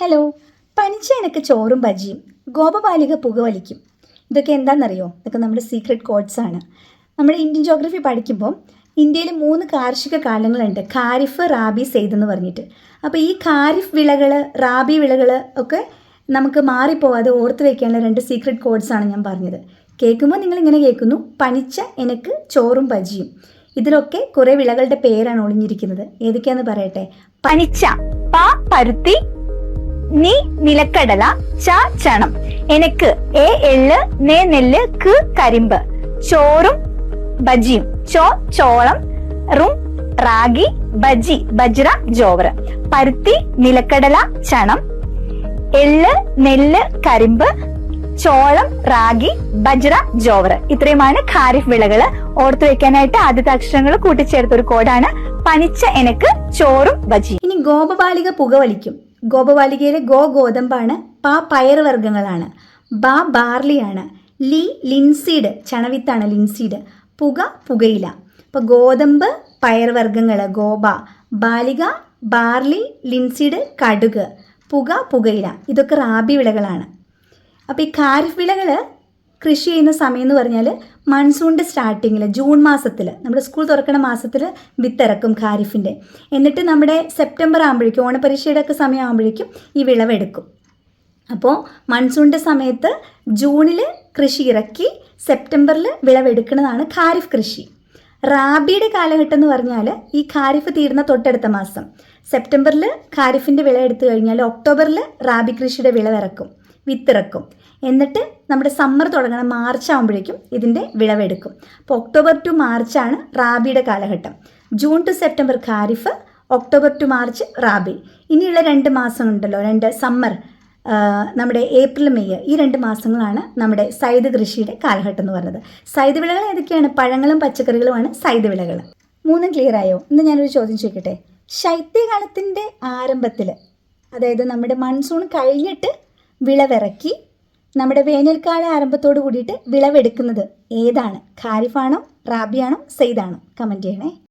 Hello പനിച്ച എനക്ക് ചോറും ബജിയും ഗോപബാലിക പുകവലിക്കും ഇതൊക്കെ എന്താണെന്നറിയോ ഇതൊക്കെ നമ്മുടെ സീക്രട്ട് കോഡ്സ് ആണ്. നമ്മുടെ ഇന്ത്യൻ ജോഗ്രഫി പഠിക്കുമ്പോൾ ഇന്ത്യയിൽ മൂന്ന് കാർഷിക കാലങ്ങളുണ്ട്. ഖാരിഫ് റാബി സെയ്ദ് എന്ന് പറഞ്ഞിട്ട്. അപ്പോൾ ഈ ഖാരിഫ് വിളകൾ റാബി വിളകൾ ഒക്കെ നമുക്ക് മാറിപ്പോവാതെ ഓർത്ത് വയ്ക്കാനുള്ള രണ്ട് സീക്രട്ട് കോഡ്സ് ആണ് ഞാൻ പറഞ്ഞത്. കേൾക്കുമ്പോൾ നിങ്ങൾ ഇങ്ങനെ കേൾക്കുന്നു. പനിച്ച എനിക്ക് ചോറും ബജിയും. ഇതിലൊക്കെ കുറേ വിളകളുടെ പേരാണ് ഒളിഞ്ഞിരിക്കുന്നത്. ഏതൊക്കെയാന്ന് പറയട്ടെ? പനിച്ച പാ പരുത്തി നീ നിലക്കടല ച ചണം. എനക്ക് എ എള്ള് നേ നെല്ല് ക് കരിമ്പ്. ചോറും ബജിയും ചോ ചോളം റും റാഗി ബജി ബജ്ര ജോവറ്. പരുത്തി നിലക്കടല ചണം. എള്ള് നെല്ല് കരിമ്പ്. ചോളം റാഗി ബജ്ര ജോവർ ഇത്രയുമാണ് ഖാരിഫ് വിളകൾ. ഓർത്തു വെക്കാനായിട്ട് ആദ്യത്തെ അക്ഷരങ്ങൾ കൂട്ടിച്ചേർത്ത ഒരു കോഡാണ് പനിച്ച എനക്ക് ചോറും ബജി ഇനി ഗോപബാലിക പുകവലിക്കും. ഗോപബാലികയിലെ ഗോ ഗോതമ്പാണ് പ പയറുവർഗങ്ങളാണ് ബ ബാർലിയാണ് ലി ലിൻസീഡ് ചണവിത്താണ് ലിൻസീഡ് പുക പുകയില. അപ്പോൾ ഗോതമ്പ് പയർവർഗങ്ങൾ ഗോബ ബാലിക ബാർലി ലിൻസീഡ് കടുക് പുക പുകയില ഇതൊക്കെ റാബി വിളകളാണ്. അപ്പോൾ ഈ ഖാരിഫ് വിളകൾ കൃഷി ചെയ്യുന്ന സമയം എന്ന് പറഞ്ഞാൽ മൺസൂണിന്റെ സ്റ്റാർട്ടിങ്ങിൽ ജൂൺ മാസത്തിൽ നമ്മുടെ സ്കൂൾ തുറക്കുന്ന മാസത്തിൽ വിത്തിറക്കും ഖാരിഫിന്റെ എന്നിട്ട് നമ്മുടെ സെപ്റ്റംബർ ആകുമ്പോഴേക്കും ഓണപരീക്ഷയുടെ ഒക്കെ സമയം ആകുമ്പോഴേക്കും ഈ വിളവെടുക്കും. അപ്പോൾ മൺസൂണിന്റെ സമയത്ത് ജൂണിൽ കൃഷി ഇറക്കി സെപ്റ്റംബറിൽ വിളവെടുക്കുന്നതാണ് ഖാരിഫ് കൃഷി. റാബിയുടെ കാലഘട്ടം എന്ന് പറഞ്ഞാൽ ഈ ഖാരിഫ് തീരുന്ന തൊട്ടടുത്ത മാസം. സെപ്റ്റംബറിൽ ഖാരിഫിന്റെ വിള എടുത്തു കഴിഞ്ഞാൽ ഒക്ടോബറിൽ റാബി കൃഷിയുടെ വിളവിറക്കും വിത്തിറക്കും. എന്നിട്ട് നമ്മുടെ സമ്മർ തുടങ്ങണം മാർച്ച് ആകുമ്പോഴേക്കും ഇതിന്റെ വിളവെടുക്കും. അപ്പോൾ ഒക്ടോബർ ടു മാർച്ചാണ് റാബിയുടെ കാലഘട്ടം. June to September kharif October to March rabi. ഇനിയുള്ള രണ്ട് മാസം ഉണ്ടല്ലോ രണ്ട് സമ്മർ നമ്മുടെ ഏപ്രിൽ മെയ് ഈ രണ്ട് മാസങ്ങളാണ് നമ്മുടെ സൈദ് കൃഷിയുടെ കാലഘട്ടം എന്ന് പറയുന്നത്. സൈദ് വിളകൾ ഏതൊക്കെയാണ്? പഴങ്ങളും പച്ചക്കറികളുമാണ് സൈദ് വിളകൾ. മൂന്നും ക്ലിയർ ആയോ? ഇന്ന് ഞാനൊരു ചോദ്യം ചോദിക്കട്ടെ? ശൈത്യകാലത്തിന്റെ ആരംഭത്തിൽ അതായത് നമ്മുടെ മൺസൂൺ കഴിഞ്ഞിട്ട് വിളവിറക്കി നമ്മുടെ വേനൽക്കാല ആരംഭത്തോട് കൂടിയിട്ട് വിളവെടുക്കുന്നത് ഏതാണ്? ഖാരിഫാണോ റാബിയാണോ സെയ്ദാണോ കമന്റ് ചെയ്യണേ.